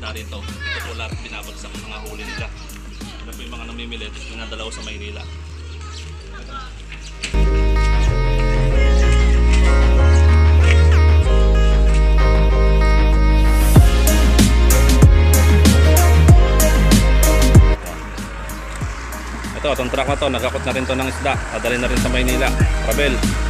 isda rito. Wala rin binabagsak mga huli nila. Ano po yung mga namimilit, mga dalaw sa Maynila. Ito, itong truck na to, nagkakot na rin to ng isda. Padali na rin sa Maynila. Rabel.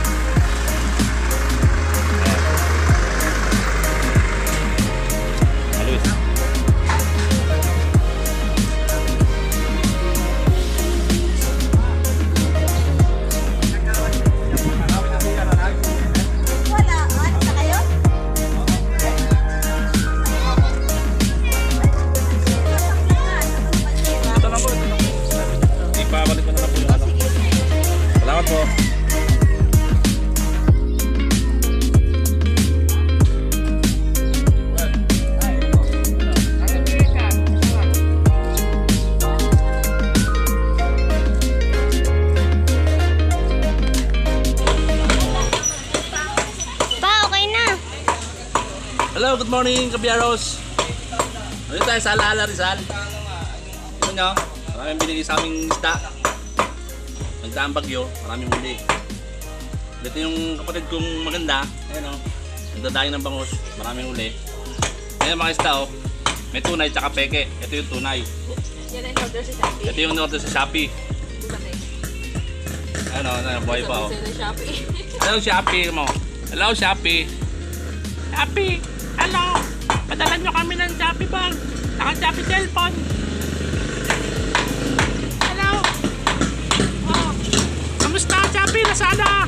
Hello, good morning, Kabiyaros. Dito tayo sa Alaala Rizal. Ito nyo, maraming binigay sa aming isda. Nagdaang bagyo, maraming huli. Dito yung kapatid kong maganda. Ayan o. Nagdadayo ng bangus, maraming huli. Ayan mga isda o. May tunay tsaka peke. Ito yung tunay. Yan ang order sa Shopee. Ito yung order sa Shopee. Ano, ano, buhay pa o. Shopee. Hello, Shopee mo. Hello, Shopee. Shopee, hello. Padala nyo kami ng Shopee bag. Saka Shopee cellphone. Hello. Oh. Kamusta, Shopee? Lazada?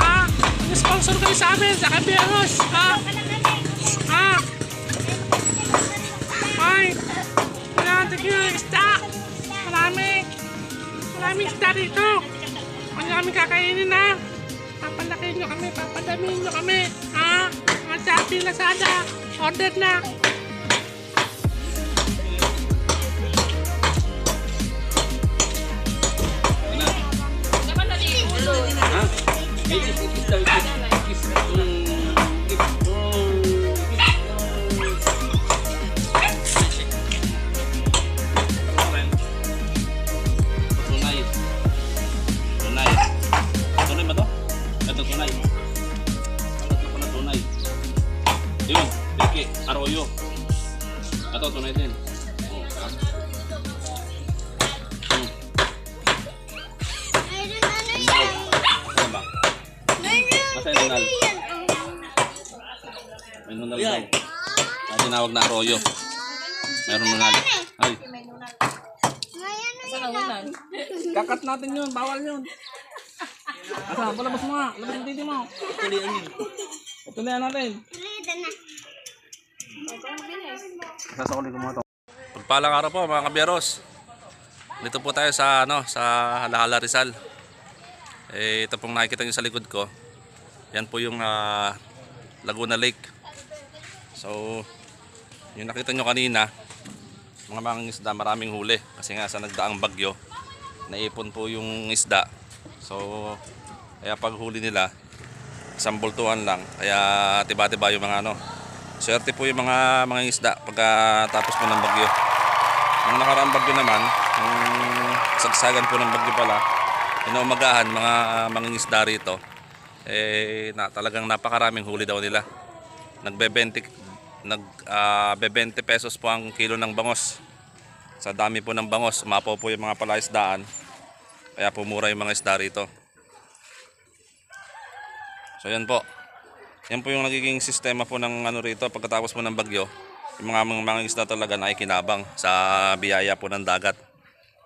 Ha? Sponsor kayo sa amin, sa Kabiyanos. Ha? Ha? Ay. Wala, thank you. Isda. Marami. Maraming isda dito. Ano kami kakainin na? Papalakin nyo kami, papadamihin nyo kami. Ha? Mga Shopee, Lazada, order na. Masaya nunal. May nunal daw. Ang tinawag na arroyo. Meron nunal. Ay, Saan ang unan? kakat natin yun. Bawal yun. Asa, palabas mo nga. Labas ang titi mo. Tulian yun. Tulian natin. Sasakuli ko mga to. Pagpalang araw po mga kabyeros. Dito po tayo sa ano sa Halahala Rizal. Eh, ito pong nakikita nyo sa likod ko. Yan po yung ah, Laguna Lake. So, yung nakita nyo kanina, mga mga isda maraming huli. Kasi nga sa nagdaang bagyo, naipon po yung isda. So, kaya pag huli nila, isang bultuhan lang. Kaya tiba-tiba yung mga ano. Swerte po yung mga mga isda pagkatapos po ng bagyo. Nung nakaraang bagyo naman, nung sagsagan po ng bagyo pala, inaumagahan mga mga isda rito, eh na, talagang napakaraming huli daw nila. Nagbe-20 nag 20 pesos po ang kilo ng bangos. Sa dami po ng bangos, umapaw po yung mga palaisdaan. Kaya pumura yung mga isda rito. So yan po. Yan po yung nagiging sistema po ng ano rito pagkatapos po ng bagyo. Yung mga mga, mga isda talaga na ikinabang sa biyaya po ng dagat.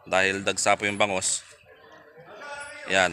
Dahil dagsa po yung bangos. Yan.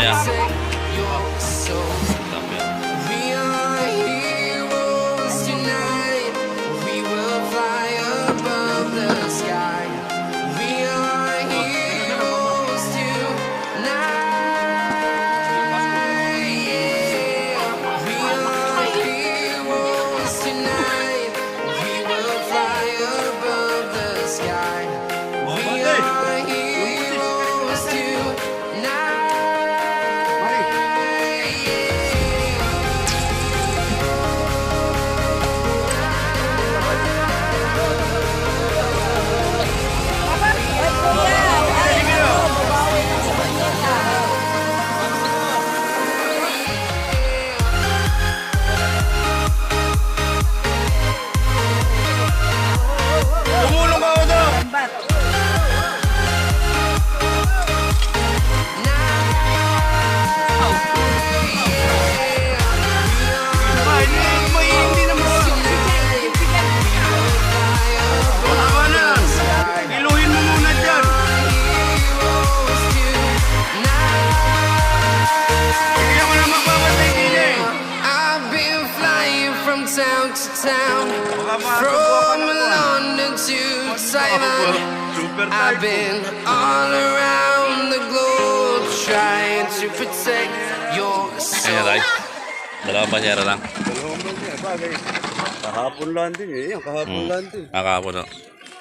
trying town to town, from London to Taiwan. Super I've tight. been all around the globe trying to protect your Ayan, Ray. soul. Dalawang banyera lang. Dalawang bagay. Kahapon lang din eh. Yan, kahapon lang din. Nakakapon no.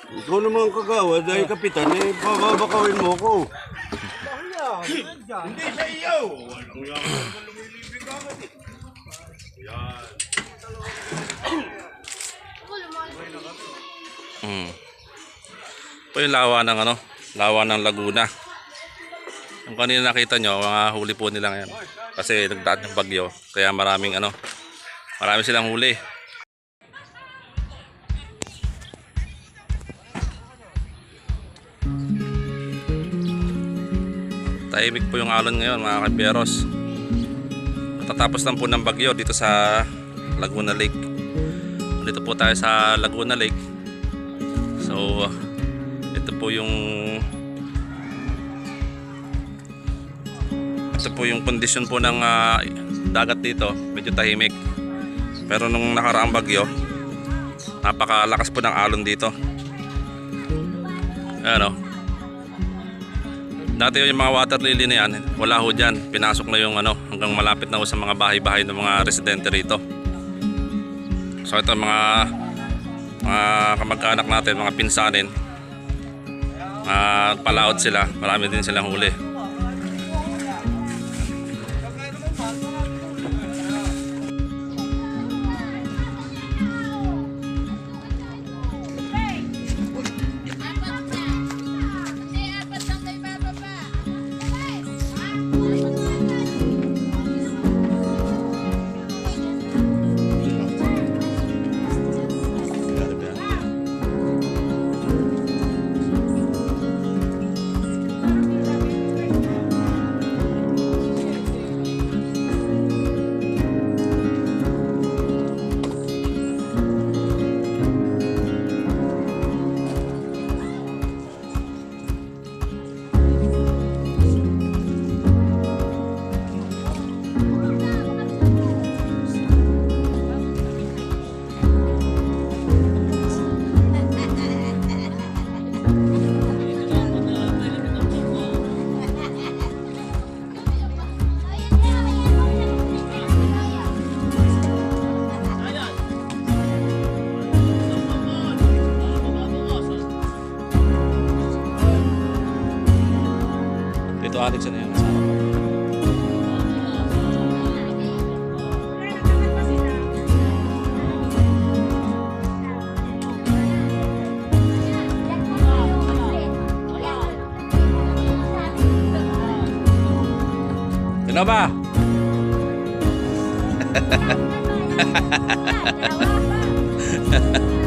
Ikaw naman kagawa dahil kapitan eh, bababakawin mo ko. Hindi sa iyo! Walang yan. Lumilibig agad eh. Mm. Ito yung lawa ng ano, lawa ng Laguna. Yung kanina nakita nyo, mga huli po nila ngayon. Kasi nagdaan yung bagyo, kaya maraming ano, marami silang huli. Tahimik po yung alon ngayon mga kaberos. Tatapos lang po ng bagyo dito sa Laguna Lake. Dito po tayo sa Laguna Lake. So, uh, ito po yung ito po yung kondisyon po ng ah, dagat dito. Medyo tahimik. Pero nung nakaraang bagyo, napakalakas po ng alon dito. Ayan o. Dati yung mga water lily na yan, wala ho dyan. Pinasok na yung ano, hanggang malapit na ho sa mga bahay-bahay ng mga residente rito. So ito mga mga kamag-anak natin, mga pinsanin. Uh, palaot sila, marami din silang huli. 了吧？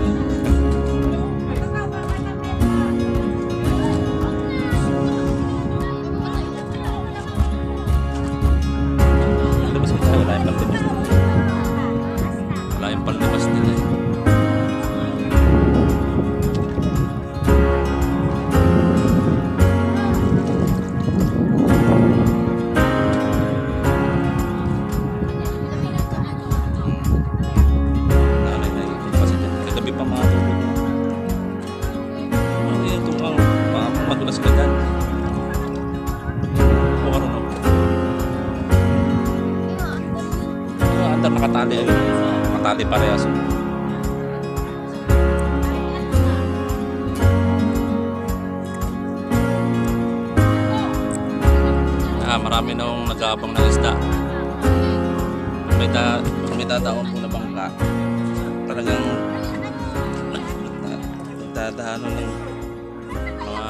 May, da, may dadaon po na bangka. Talagang nagdadaanan ng mga